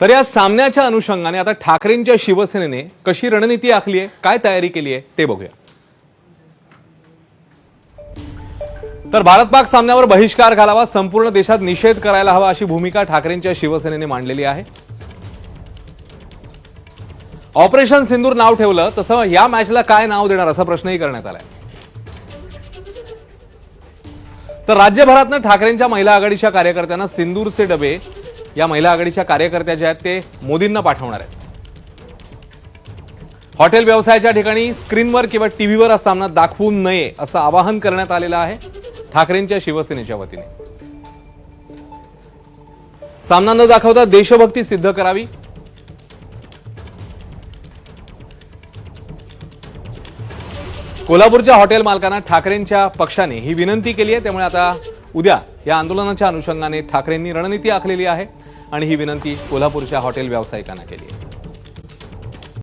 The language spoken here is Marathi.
तर या सामन्याच्या अनुषंगाने आता ठाकरेंच्या शिवसेनेने कशी रणनीती आखली आहे काय तयारी केली आहे ते बघूया. तर भारत पाक सामन्यावर बहिष्कार घालावा संपूर्ण देशात निषेध करायला हवा अशी भूमिका ठाकरेंच्या शिवसेनेने मांडलेली आहे. ऑपरेशन सिंदूर नाव ठेवलं तसं या मॅचला काय नाव देणार असा प्रश्नही करण्यात आलाय. तर राज्यभरातनं ठाकरेंच्या महिला आघाडीच्या कार्यकर्त्यांना सिंदूरचे डबे या महिला आघाडीच्या कार्यकर्त्या ज्या आहेत ते मोदींना पाठवणार आहेत. हॉटेल व्यवसायाच्या ठिकाणी स्क्रीनवर किंवा टीव्हीवर हा सामना दाखवू नये असं आवाहन करण्यात आलेलं आहे ठाकरेंच्या शिवसेनेच्या वतीने. सामना न दाखवता देशभक्ती सिद्ध करावी. कोल्हापूरच्या हॉटेल मालकांना ठाकरेंच्या पक्षाने ही विनंती केली आहे. त्यामुळे आता उद्या या आंदोलनाच्या अनुषंगाने ठाकरेंनी रणनीती आखलेली आहे. आणि ही विनंती कोल्हापूरच्या हॉटेल व्यावसायिकांना केली आहे.